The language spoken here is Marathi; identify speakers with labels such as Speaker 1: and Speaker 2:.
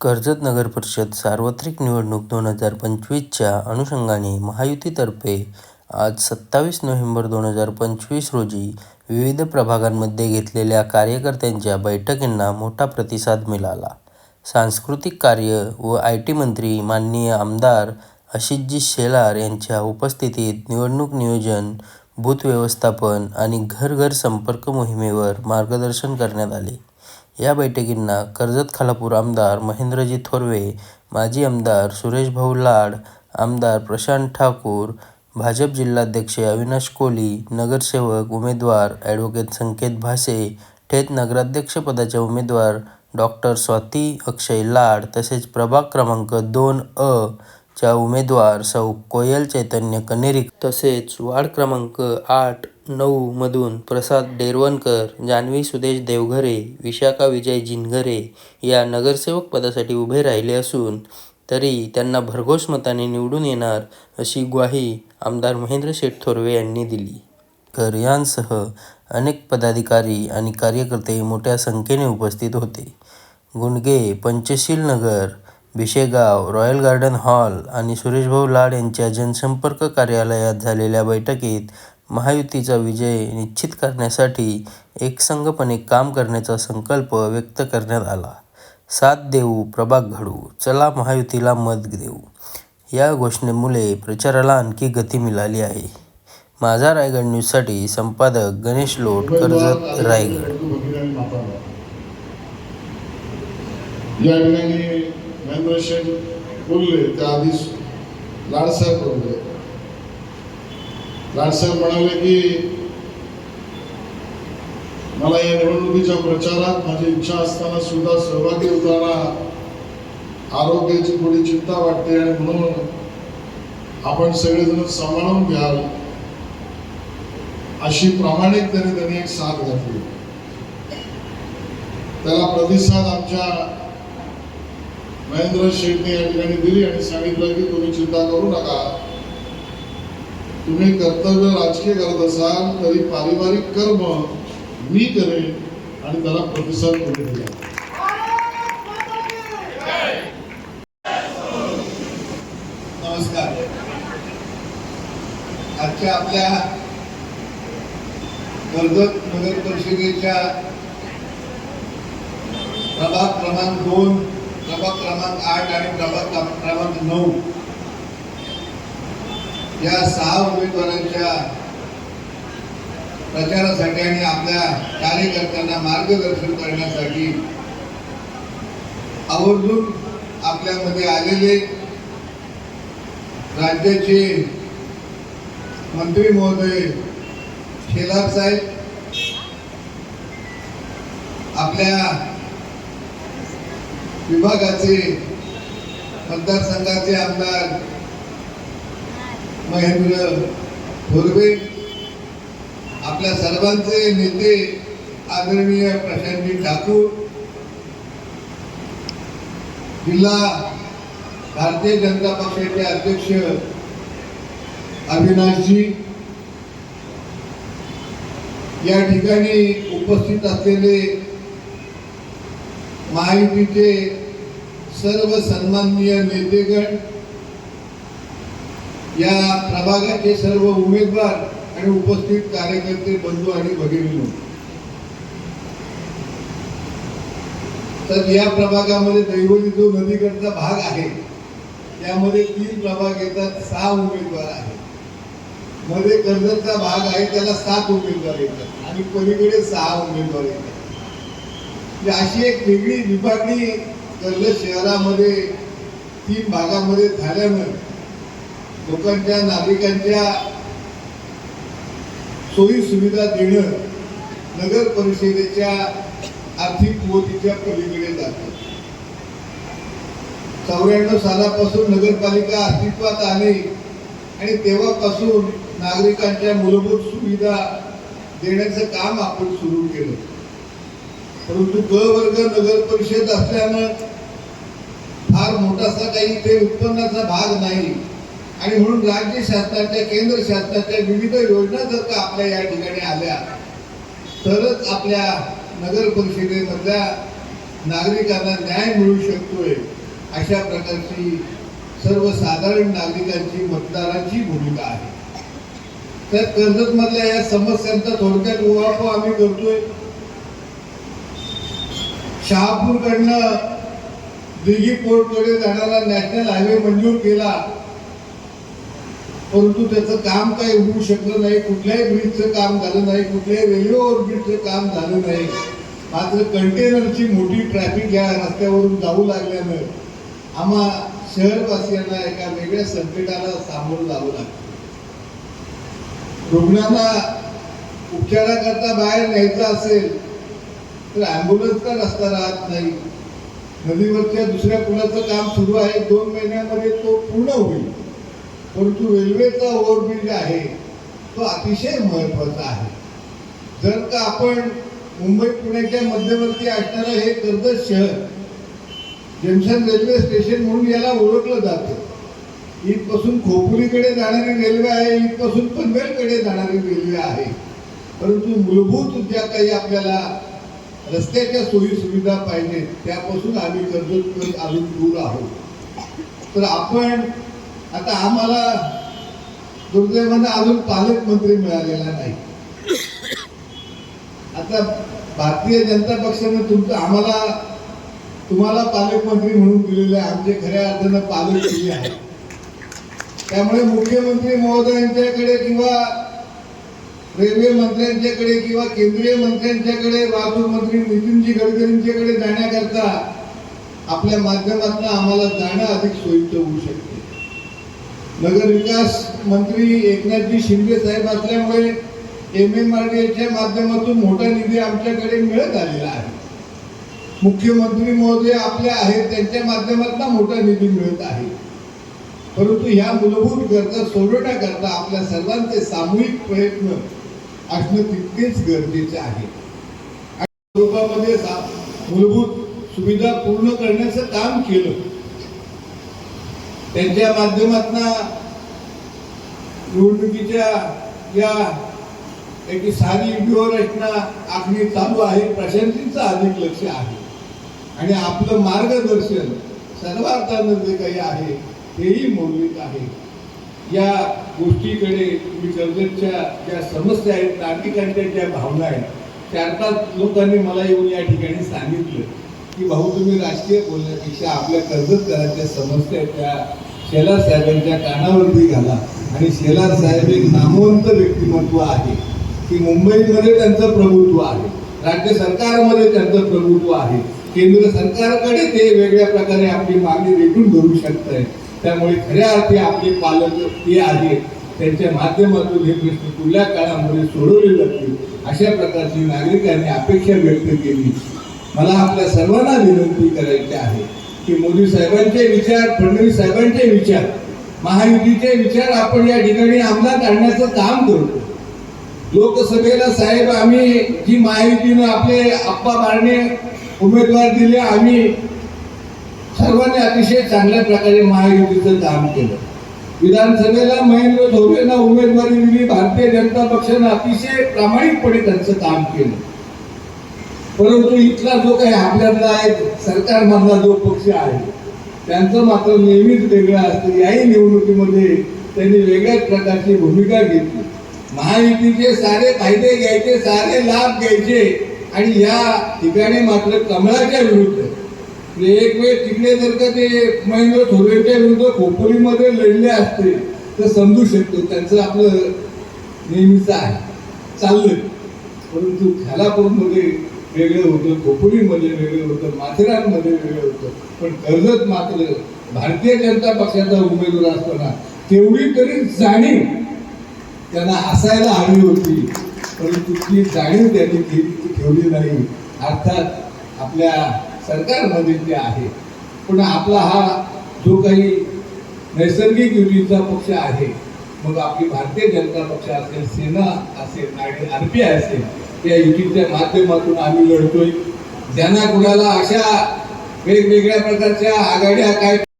Speaker 1: कर्जत नगर परिषद सार्वत्रिक निवडणूक दोन हजार पंचवीसच्या अनुषंगाने महायुतीतर्फे आज सत्तावीस नोव्हेंबर दोन हजार पंचवीस रोजी विविध प्रभागांमध्ये घेतलेल्या कार्यकर्त्यांच्या बैठकींना मोठा प्रतिसाद मिळाला. सांस्कृतिक कार्य व आय टी मंत्री माननीय आमदार अशितजी शेलार यांच्या उपस्थितीत निवडणूक नियोजन, बूथ व्यवस्थापन आणि घर-घर संपर्क मोहिमेवर मार्गदर्शन करण्यात आले. या बैठकींना कर्जत-खालापूर आमदार महेंद्रजी थोरवे, माजी आमदार सुरेशभाऊ लाड, आमदार प्रशांत ठाकूर, भाजप जिल्हाध्यक्ष अविनाश कोली, नगरसेवक उमेदवार ॲड. संकेत भासे, थेट नगराध्यक्षपदाच्या उमेदवार डॉ. स्वाती अक्षय लाड तसेच प्रभाग क्रमांक दोन अ च्या उमेदवार सौ. कोयल चैतन्य कन्हेरीकर तसेच वार्ड क्रमांक आठ, नऊमधून प्रसाद डेरवणकर, जान्हवी सुदेश देवघरे, विशाखा विजय जिनघरे या नगरसेवक पदासाठी उभे राहिले असून तरी त्यांना भरघोस मताने निवडून येणार अशी ग्वाही आमदार महेंद्र शेठ थोरवे यांनी दिली. कर यांसह अनेक पदाधिकारी आणि कार्यकर्ते मोठ्या संख्येने उपस्थित होते. Gundge, Panchsheel Nagar, Bhishegaon, royal garden hall आणि सुरेशभाऊ लाड यांच्या जनसंपर्क कार्यालयात झालेल्या बैठकीत महायुतीचा विजय निश्चित करण्यासाठी एकसंघपणे काम करण्याचा संकल्प व्यक्त करण्यात आला. साथ देऊ, प्रभाग घडवू, चला महायुतीला मत देऊ या घोषणेमुळे प्रचाराला आणखी गती मिळाली आहे. माझा रायगड न्यूजसाठी संपादक गणेश लोट, कर्जत, रायगड.
Speaker 2: राजसाहेब म्हणाले की मला या निवडणुकीच्या प्रचारात माझी इच्छा असताना सुद्धा सहभागी होताना आरोग्याची थोडी चिंता वाटते आणि म्हणून आपण सगळेजण सांभाळून घ्याल अशी प्रामाणिकतेने त्यांनी एक साथ घातली. त्याला प्रतिसाद आमच्या महेंद्र शेटने या ठिकाणी दिली आणि सांगितलं की तुम्ही चिंता करू नका. तुम्ही कर्तव्य राजकीय करत असाल तरी पारिवारिक कर्म मी करेन आणि त्याला प्रतिसाद तुम्ही दिला
Speaker 3: नमस्कार. आजच्या आपल्या कर्जत नगर परिषदेच्या प्रभाग क्रमांक दोन प्रभाग क्रमांक आठ आणि प्रभाग क्रमांक नऊ या सहा उमेदवारांच्या प्रचारासाठी आणि आपल्या कार्यकर्त्यांना मार्गदर्शन करण्यासाठी आवर्जून आपल्यामध्ये आलेले राज्याचे मंत्री महोदय शेलार साहेब आपल्या विभागाचे मतदारसंघाचे आमदार महेंद्र थोरवे आपल्या सर्वांचे नेते आदरणीय प्रशांतजी ठाकूर. जिल्हा भारतीय जनता पक्षाचे अध्यक्ष अविनाशजी. या ठिकाणी उपस्थित असलेले महायुतीचे सर्व सन्माननीय नेतेगण या प्रभागाचे सर्व उमेदवार आणि उपस्थित कार्यकर्ते बंधू आणि भगिनी तर या प्रभागामध्ये दैवली जो नदीकडचा भाग आहे त्यामध्ये तीन प्रभाग येतात सहा उमेदवार आहेत. मध्ये कर्जतचा भाग आहे त्याला सात उमेदवार येतात आणि पलीकडे सहा उमेदवार येतात. म्हणजे अशी एक वेगळी विभागणी कर्जत शहरामध्ये तीन भागामध्ये झाल्यानं लोकांच्या नागरिकांच्या सोयी सुविधा देणं नगर परिषदेच्या आर्थिक मोतीच्या पलीकडे जाते. चौऱ्याण्णव सालापासून नगरपालिका अस्तित्वात आली आणि तेव्हापासून नागरिकांच्या मूलभूत सुविधा देण्याचं काम आपण सुरू केलं. परंतु ग वर्ग नगर परिषद असल्यानं फार मोठासा काही ते उत्पन्नाचा भाग नाही. आणि म्हणून राज्य शासनाच्या केंद्र शासनाच्या विविध योजना जर का आपल्या या ठिकाणी आल्या तरच आपल्या नगर परिषदेमधल्या नागरिकांना न्याय मिळू शकतोय अशा प्रकारची सर्वसाधारण नागरिकांची मतदारांची भूमिका आहे. तर कर्जत मधल्या या समस्यांचा थोडक्यात उहापोह आम्ही करतोय. शहापूरकडनं दिघी पोर्टकडे जाणारा नॅशनल हायवे मंजूर केला परंतु त्याचं काम काही होऊ शकलं नाही कुठल्याही ब्रिजचं काम झालं नाही कुठल्याही रेल्वे ओव्हरब्रिजचं काम झालं नाही. मात्र कंटेनरची मोठी ट्रॅफिक या रस्त्यावरून जाऊ लागल्यानं आम्हा शहरवासियांना एका वेगळ्या संकटाला सामोरं जावं लागतं. रुग्णांना उपचाराकरता बाहेर न्यायचं असेल तर ॲम्ब्युलन्सचा रस्ता राहत नाही. नदीवरच्या दुसऱ्या पुलाचं काम सुरू आहे दोन महिन्यामध्ये तो पूर्ण होईल. परंतु रेल्वेचा ओव्हरब्रिज आहे तो अतिशय महत्त्वाचा आहे. जर का आपण मुंबई पुण्याच्या मध्यवर्ती असणारं हे कर्जत शहर जंक्शन रेल्वे स्टेशन म्हणून याला ओळखलं जातं. इथपासून खोपोलीकडे जाणारी रेल्वे आहे इथपासून पनवेलकडे जाणारी रेल्वे आहे. परंतु मूलभूत ज्या काही आपल्याला रस्त्याच्या सोयी सुविधा पाहिजेत त्यापासून आम्ही कर्जत अजून दूर आहोत. तर आपण आता आम्हाला दुर्दैवानं अजून पालकमंत्री मिळालेला नाही. आता भारतीय जनता पक्षाने तुमचं आम्हाला तुम्हाला पालकमंत्री म्हणून दिलेले आहे. आमचे खऱ्या अर्थानं पालक दिले आहे त्यामुळे मुख्यमंत्री महोदयांच्याकडे किंवा रेल्वे मंत्र्यांच्याकडे किंवा केंद्रीय मंत्र्यांच्याकडे वाहतूक मंत्री नितीनजी गडकरींच्याकडे जाण्याकरता आपल्या माध्यमातून आम्हाला जाणं अधिक सोयीचं होऊ शकते. नगरविकास मंत्री एकनाथजी शिंदे साहेब असल्यामुळे एम एम आर डी माध्यमातून मोठा निधी आमच्याकडे मिळत आलेला आहे. मुख्यमंत्री महोदय आपल्या आहेत त्यांच्या माध्यमातून मोठा निधी मिळत आहे. परंतु ह्या मूलभूत गरजा सोडवण्याकरता आपल्या सर्वांचे सामूहिक प्रयत्न असणं तितकेच गरजेचे आहे. आणि स्वरूपामध्ये सा- मूलभूत सुविधा पूर्ण करण्याचं काम केलं. त्यांच्या माध्यमातून निवडणुकीच्या या याची सारी व्यूहरचना आखणी चालू आहे. प्रशांतीचं अधिक लक्ष आहे. आणि आपलं मार्गदर्शन सर्वार्थानं जे काही आहे तेही मौलिक आहे. या गोष्टीकडे मी कर्जतच्या ज्या समस्या आहेत नागरिकांच्या ज्या भावना आहेत चार पाच लोकांनी मला येऊन या ठिकाणी सांगितलं. की भाऊ तुम्ही राजकीय बोलण्यापेक्षा आपल्या कर्जतकरांच्या समस्या आहेत त्या शेलार साहेबांच्या कानावरती घाला. आणि शेलार साहेब एक नामवंत व्यक्तिमत्व आहे. की मुंबईमध्ये त्यांचं प्रभुत्व आहे. राज्य सरकारमध्ये त्यांचं प्रभुत्व आहे. केंद्र सरकारकडे ते वेगळ्या प्रकारे आपली मागणी रेटून धरू शकत आहे त्यामुळे खऱ्या अर्थी आपले पालक ते आहेत त्यांच्या माध्यमातून हे प्रश्न पुढल्या काळामध्ये सोडवले जातील. अशा प्रकारची नागरिकांनी अपेक्षा व्यक्त केली. मला आपल्या सर्वांना विनंती करायची आहे की मोदी साहेबांचे विचार फडणवीस साहेबांचे विचार महायुतीचे विचार आपण या ठिकाणी अंमलात आणण्याचं काम करतो. लोकसभेला साहेब आम्ही जी महायुतीनं आपले आप्पा बारणे उमेदवार दिले आम्ही सर्वांनी अतिशय चांगल्या प्रकारे महायुतीचं काम केलं. विधानसभेला महेंद्र धोरेंना उमेदवारी दिली भारतीय जनता पक्षानं अतिशय प्रामाणिकपणे त्यांचं काम केलं. परंतु इथला जो काही आपल्यातला आहे सरकारमधला जो पक्ष आहे त्यांचं मात्र नेहमीच वेगळं असतं. याही निवडणुकीमध्ये त्यांनी वेगळ्याच प्रकारची भूमिका घेतली. महायुतीचे सारे फायदे घ्यायचे सारे लाभ घ्यायचे आणि या ठिकाणी मात्र कमळाच्या विरुद्ध. म्हणजे एक वेळ तिकडे जर का ते महेंद्र थोरेंच्या विरुद्ध खोपोलीमध्ये लढले असते तर समजू शकतो त्यांचं आपलं नेहमीचं आहे. चाललं परंतु खालापूरमध्ये वेगळं होतं खोपोलीमध्ये वेगळं होतं माथेरानमध्ये वेगळं होतं. पण कर्जत मात्र भारतीय जनता पक्षाचा उमेदवार असताना तेवढी तरी जाणीव त्यांना असायला हवी होती. परंतु ती जाणीव त्यांनी केली ठेवली नाही. अर्थात आपल्या सरकारमध्ये ते आहे. पण आपला हा जो काही नैसर्गिक युतीचा पक्ष आहे मग आपली भारतीय जनता पक्ष असेल सेना असेल आणि आर पी आय असेल त्या युतीच्या माध्यमातून आम्ही लढतोय. ज्यांना कुणाला अशा वेगवेगळ्या प्रकारच्या आघाड्या काय